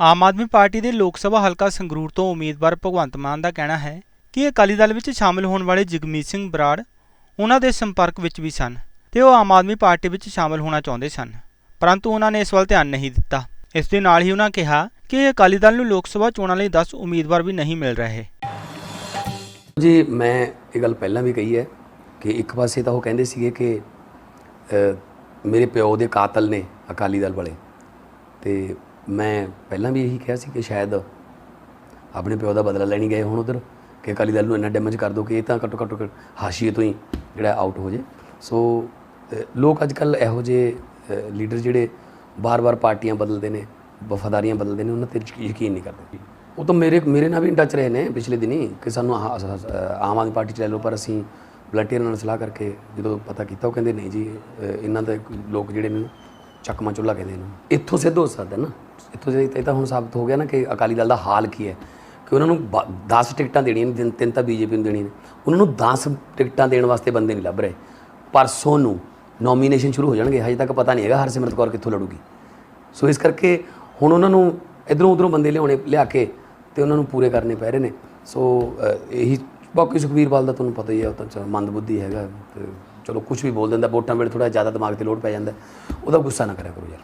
Aam Aadmi party ਦੇ ਲੋਕ ਸਭਾ ਹਲਕਾ ਸੰਗਰੂਰ ਤੋਂ ਉਮੀਦਵਾਰ ਭਗਵੰਤ ਮਾਨ ਦਾ ਕਹਿਣਾ ਹੈ ਕਿ ਅਕਾਲੀ ਦਲ ਵਿੱਚ ਸ਼ਾਮਲ ਹੋਣ ਵਾਲੇ ਜਗਮੀਤ ਸਿੰਘ ਬਰਾੜ ਉਹਨਾਂ ਦੇ ਸੰਪਰਕ ਵਿੱਚ ਵੀ ਸਨ ਤੇ ਉਹ ਆਮ ਆਦਮੀ ਪਾਰਟੀ ਵਿੱਚ ਸ਼ਾਮਲ ਹੋਣਾ ਚਾਹੁੰਦੇ ਸਨ, ਪਰੰਤੂ ਉਹਨਾਂ ਨੇ ਇਸ ਵੱਲ ਧਿਆਨ ਨਹੀਂ ਦਿੱਤਾ। ਇਸ ਦੇ ਨਾਲ ਹੀ ਉਹਨਾਂ ਕਿਹਾ ਕਿ ਅਕਾਲੀ ਦਲ ਨੂੰ ਲੋਕ ਸਭਾ ਚੋਣਾਂ ਲਈ 10 ਉਮੀਦਵਾਰ ਵੀ ਨਹੀਂ ਮਿਲ ਰਹੇ। ਜੀ, ਮੈਂ ਇਹ ਗੱਲ ਪਹਿਲਾਂ ਵੀ ਕਹੀ ਹੈ ਕਿ ਇੱਕ ਪਾਸੇ ਤਾਂ ਉਹ ਕਹਿੰਦੇ ਸੀਗੇ ਕਿ ਮੇਰੇ ਪਿਓ ਦੇ ਕਾਤਲ ਨੇ ਅਕਾਲੀ ਦਲ ਵਾਲੇ ਤੇ ਮੈਂ ਪਹਿਲਾਂ ਵੀ ਇਹੀ ਕਿਹਾ ਸੀ ਕਿ ਸ਼ਾਇਦ ਆਪਣੇ ਪਿਓ ਦਾ ਬਦਲਾ ਲੈਣੀ ਗਏ ਹੁਣ ਉਧਰ, ਕਿ ਅਕਾਲੀ ਦਲ ਨੂੰ ਇੰਨਾ ਡੈਮੇਜ ਕਰ ਦੋ ਕਿ ਇਹ ਤਾਂ ਘੱਟੋ ਘੱਟ ਹਾਸ਼ੀਏ ਤੋਂ ਹੀ ਜਿਹੜਾ ਆਊਟ ਹੋ ਜੇ ਸੋ ਲੋਕ ਅੱਜ ਕੱਲ ਇਹੋ ਜਿਹੇ ਲੀਡਰ ਜਿਹੜੇ ਬਾਰ-ਬਾਰ ਪਾਰਟੀਆਂ ਬਦਲਦੇ ਨੇ, ਵਫਾਦਾਰੀਆਂ ਬਦਲਦੇ ਨੇ, ਉਹਨਾਂ ਤੇ ਯਕੀਨ ਨਹੀਂ ਕਰਦੇ। ਉਹ ਤਾਂ ਮੇਰੇ ਮੇਰੇ ਨਾਲ ਵੀ ਇਨ ਟੱਚ ਰਹੇ ਨੇ ਪਿਛਲੇ ਦਿਨੀ ਕਿ ਸਾਨੂੰ ਆਮ ਆਦਮੀ ਪਾਰਟੀ ਚ ਲੈ ਲਓ, ਪਰ ਅਸੀਂ ਵਲੰਟੀਅਰ ਨਾਲ ਸਲਾਹ ਕਰਕੇ ਜਦੋਂ ਪਤਾ ਕੀਤਾ, ਉਹ ਕਹਿੰਦੇ, ਨਹੀਂ ਜੀ ਇਹਨਾਂ ਦੇ ਲੋਕ ਜਿਹੜੇ ਨੇ ਚੱਕਮਾ ਚੁੱਲਾ ਕਹਿੰਦੇ ਇਹਨਾਂ। ਇੱਥੋਂ ਸਿੱਧ ਹੋ ਸਕਦਾ ਨਾ। ਇੱਥੋਂ ਸਿੱਧ, ਇਹ ਤਾਂ ਹੁਣ ਸਾਬਤ ਹੋ ਗਿਆ ਨਾ ਕਿ ਅਕਾਲੀ ਦਲ ਦਾ ਹਾਲ ਕੀ ਹੈ। ਕਿ ਉਹਨਾਂ ਨੂੰ 10 ਟਿਕਟਾਂ ਦੇਣੀਆਂ ਨੇ ਤਿੰਨ- ਤਿੰਨ ਤਾਂ ਬੀਜੇਪੀ ਨੂੰ ਦੇਣੀਆਂ ਨੇ। ਉਹਨਾਂ ਨੂੰ 10 ਟਿਕਟਾਂ ਦੇਣ ਵਾਸਤੇ ਬੰਦੇ ਨਹੀਂ ਲੱਭ ਰਹੇ। ਪਰਸੋਂ ਨੂੰ ਨੋਮੀਨੇਸ਼ਨ ਸ਼ੁਰੂ ਹੋ ਜਾਣਗੇ। ਹਜੇ ਤੱਕ ਪਤਾ ਨਹੀਂ ਹੈਗਾ ਹਰਸਿਮਰਤ ਕੌਰ ਕਿੱਥੋਂ ਲੜੂਗੀ। ਸੋ ਇਸ ਕਰਕੇ ਹੁਣ ਉਹਨਾਂ ਨੂੰ ਇਧਰੋਂ ਉਧਰੋਂ ਬੰਦੇ ਲਿਆਉਣੇ ਲਿਆ ਕੇ ਤੇ ਉਹਨਾਂ ਨੂੰ ਪੂਰੇ ਕਰਨੇ ਪੈ ਰਹੇ ਨੇ। ਸੋ ਇਹੀ ਬਾਕੀ ਸੁਖਵੀਰ ਬਾਲ ਦਾ ਤੁਹਾਨੂੰ ਪਤਾ ਹੀ ਹੈ ਉਹ ਤਾਂ ਚ- ਮੰਦਬੁੱਧੀ ਹੈਗਾ ਤੇ ਚਲੋ ਕੁਝ ਵੀ ਬੋਲ ਦਿੰਦਾ, ਵੋਟਾਂ ਵੇਲੇ ਥੋੜਾ ਜ਼ਿਆਦਾ ਦਿਮਾਗ ਤੇ ਲੋਡ ਪੈ ਜਾਂਦਾ, ਉਹਦਾ ਗੁੱਸਾ ਨਾ ਕਰਿਆ ਕਰੋ ਯਾਰ।